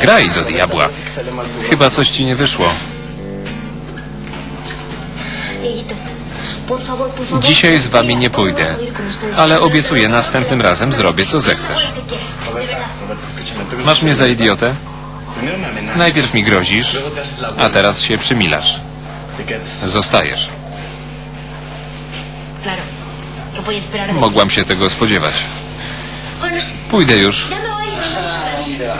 Graj do diabła. Chyba coś ci nie wyszło. Dzisiaj z wami nie pójdę, ale obiecuję następnym razem zrobię co zechcesz. Masz mnie za idiotę? Najpierw mi grozisz, a teraz się przymilasz. Zostajesz. Mogłam się tego spodziewać. Pójdę już. Arriesgar.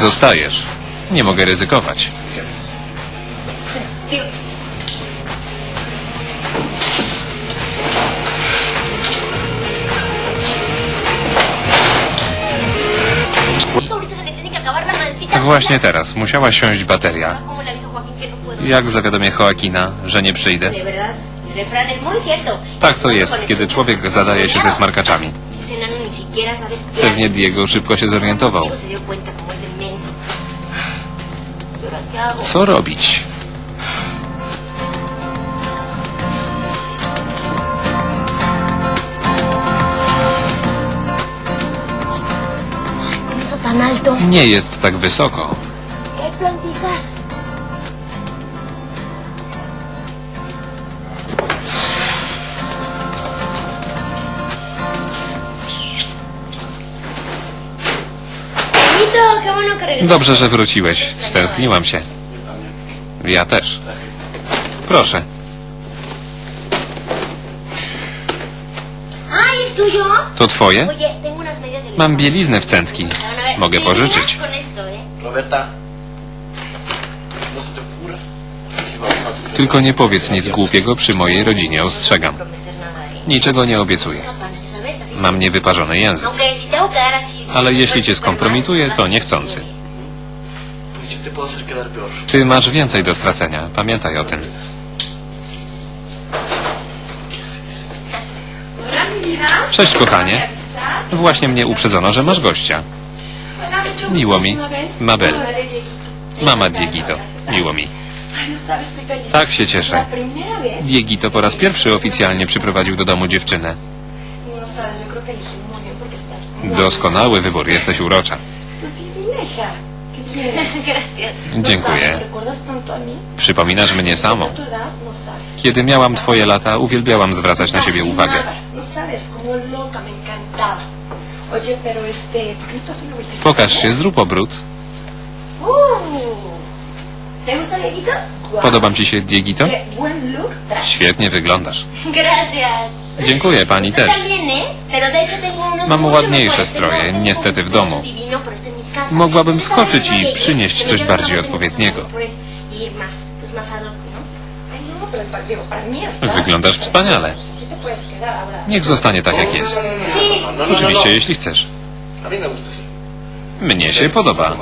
Zostajesz. Nie mogę ryzykować. Właśnie teraz. Musiała siąść bateria. Jak zawiadomię Joaquina, że nie przyjdę? Tak to jest, kiedy człowiek zadaje się ze smarkaczami. Espiar. Pewnie Diego szybko się zorientował. Co robić? Nie jest tak wysoko. Dobrze, że wróciłeś. Stęskniłam się. Ja też. Proszę. To twoje? Mam bieliznę w centki. Mogę pożyczyć. ¿eh? No. Tylko nie powiedz nic głupiego przy mojej rodzinie, ostrzegam. ¿eh? Niczego nie obiecuję. Así Mam niewyparzony język. Ale jeśli cię skompromituję, to niechcący. Ty masz więcej do stracenia. Pamiętaj o tym. Cześć, kochanie. Właśnie mnie uprzedzono, że masz gościa. Miło mi. Mabel. Mama Diegito. Miło mi. Tak się cieszę. Diegito po raz pierwszy oficjalnie przyprowadził do domu dziewczynę. Doskonały wybór, jesteś urocza. Dziękuję. Przypominasz mnie samą. Kiedy miałam twoje lata, uwielbiałam zwracać na siebie uwagę. Pokaż się, zrób obrót. Podobam ci się Diegito? Świetnie wyglądasz. Gracias. Dziękuję, pani też. Mam ładniejsze stroje, niestety w domu. Mogłabym skoczyć i przynieść coś bardziej odpowiedniego. ¿no? Estás Wyglądasz wspaniale. Niech zostanie tak jak jest. Oczywiście, jeśli chcesz. Mnie się podoba.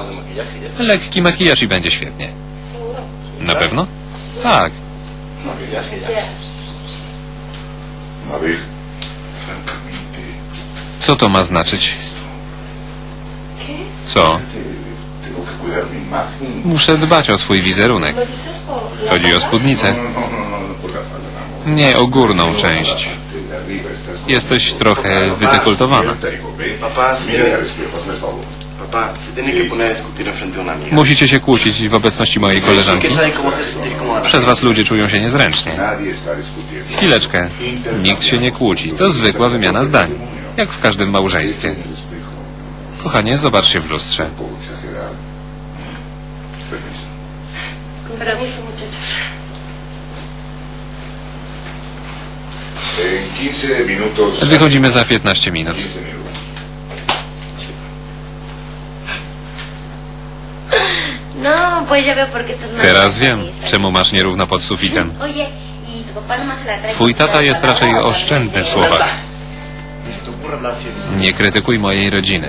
y. Lekki makijaż i będzie świetnie. Na pewno? Tak. Co to ma znaczyć? Co? Muszę dbać o swój wizerunek. ¿Lo dices por la Chodzi o spódnicę. No, no, no. Nie o górną część. Jesteś trochę wydekoltowana. Musicie się kłócić w obecności mojej koleżanki. Przez was ludzie czują się niezręcznie. Chwileczkę. Nikt się nie kłóci. To zwykła wymiana zdań. Jak w każdym małżeństwie. Kochanie, zobacz się w lustrze. un poco exagerado. Permiso. Con permiso, muchachos. En 15 minutos. Wychodzimy za 15 minut. Teraz wiem, czemu masz nierówno pod sufitem. Y trae. Twój tata jest raczej oszczędny w słowach. Nie krytykuj mojej rodziny.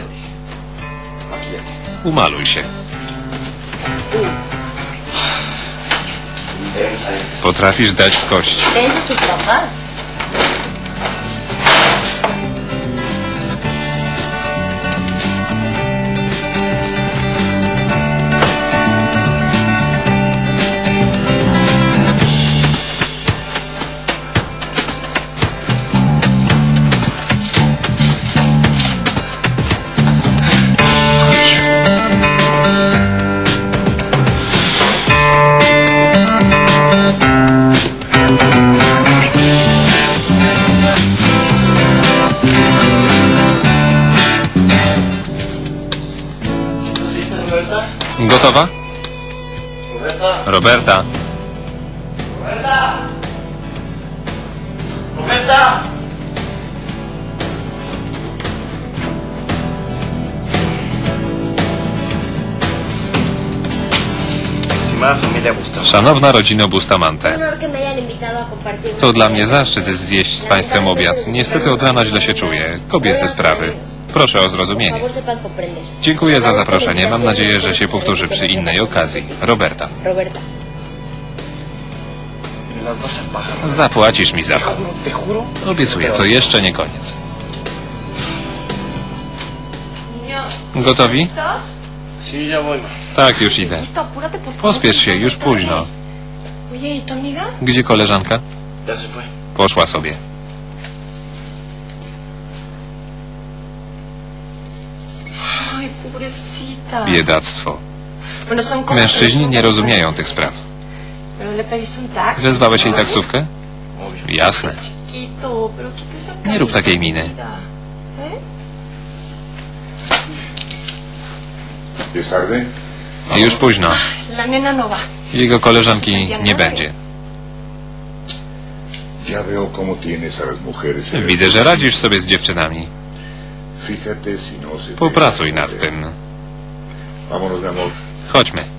Umaluj się. Potrafisz dać w kość. Gotowa? Roberta, Roberta. Roberta. Roberta. Estimada familia Bustamante. Szanowna rodzino Bustamante. To dla mnie zaszczyt zjeść z Państwem obiad. Niestety od rana źle się czuję. Kobiece sprawy. Proszę o zrozumienie. Dziękuję za zaproszenie. Mam nadzieję, że się powtórzy przy innej okazji. Roberta. Zapłacisz mi za to. Obiecuję, to jeszcze nie koniec. Gotowi? Tak, już idę. Favor. Pospiesz się, już późno. ¿y? Gdzie koleżanka? Poszła sobie. Biedactwo. Mężczyźni nie no rozumieją tych spraw. Taxi. Wezwałeś jej taksówkę? Jasne. Nie rób takiej miny. ¿Es tarde? Już późno. No. Jego koleżanki nie będzie. Widzę, że radzisz sobie z dziewczynami. Popracuj escapa nad tym. Chodźmy.